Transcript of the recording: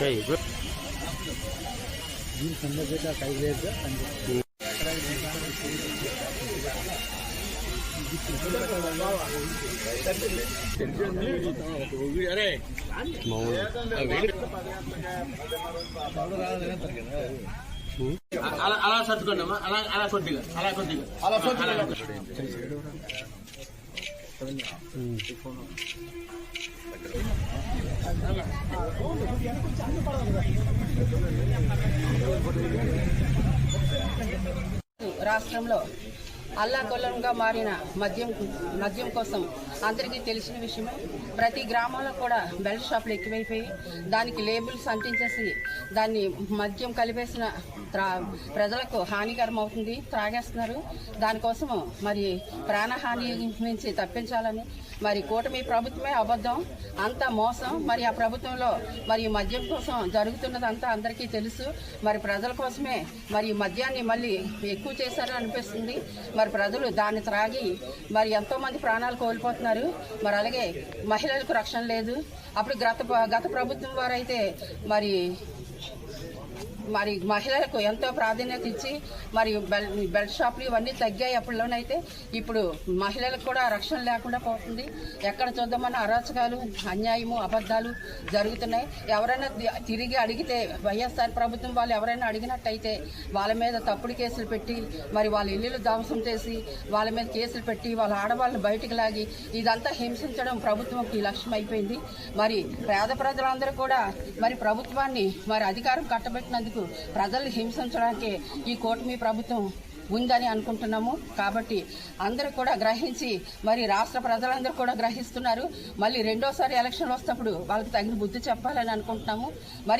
Very good దీని సందర్భంగా కైలేదు అని అలా అలా సర్దుకోండి అమ్మా. అలా అలా కొద్దిగా. అలా కొద్దిగా. అలా కొద్దిగా. అలా రాష్ట్రంలో అల్లాకొల్లంగా మారిన మద్యం మద్యం కోసం అందరికీ తెలిసిన విషయమే. ప్రతి గ్రామంలో కూడా బెల్ట్ షాపులు ఎక్కువైపోయి దానికి లేబుల్స్ అంటించేసి దాన్ని మద్యం కలిపేసిన త్రా ప్రజలకు హానికరం అవుతుంది త్రాగేస్తున్నారు. దానికోసం మరి ప్రాణహాని నుంచి తప్పించాలని మరి కూటమి ప్రభుత్వమే అబద్ధం అంతా మోసం. మరి ఆ ప్రభుత్వంలో మరి మద్యం కోసం జరుగుతున్నదంతా అందరికీ తెలుసు. మరి ప్రజల కోసమే మరి మద్యాన్ని మళ్ళీ ఎక్కువ చేశారని అనిపిస్తుంది. మరి ప్రజలు దాన్ని త్రాగి మరి ఎంతో మంది ప్రాణాలు కోల్పోతున్నారు. మరి అలాగే మహిళలకు రక్షణ లేదు. అప్పుడు గత గత ప్రభుత్వం వారైతే మరి మరి మహిళలకు ఎంతో ప్రాధాన్యత ఇచ్చి మరి బెల్ బెల్ట్ షాపులు ఇవన్నీ తగ్గాయి అప్పుడులోనైతే ఇప్పుడు మహిళలకు కూడా రక్షణ లేకుండా పోతుంది. ఎక్కడ చూద్దామన్న అరాచకాలు అన్యాయము అబద్ధాలు జరుగుతున్నాయి. ఎవరైనా తిరిగి అడిగితే వైఎస్ఆర్ ప్రభుత్వం వాళ్ళు ఎవరైనా అడిగినట్టయితే వాళ్ళ మీద తప్పుడు కేసులు పెట్టి మరి వాళ్ళ ఇల్లులు ధ్వంసం చేసి వాళ్ళ మీద కేసులు పెట్టి వాళ్ళ ఆడవాళ్ళని బయటకు లాగి ఇదంతా హింసించడం ప్రభుత్వంకి లక్ష్యం అయిపోయింది. మరి పేద ప్రజలందరూ కూడా మరి ప్రభుత్వాన్ని మరి అధికారం కట్టబెట్టినందుకు ప్రజల్ని హింసించడానికి ఈ కూటమి ప్రభుత్వం ఉందని అనుకుంటున్నాము. కాబట్టి అందరూ కూడా గ్రహించి మరి రాష్ట్ర ప్రజలందరూ కూడా గ్రహిస్తున్నారు. మళ్ళీ రెండోసారి ఎలక్షన్ వస్తప్పుడు వాళ్ళకి తగిన బుద్ధి చెప్పాలని అనుకుంటున్నాము. మరి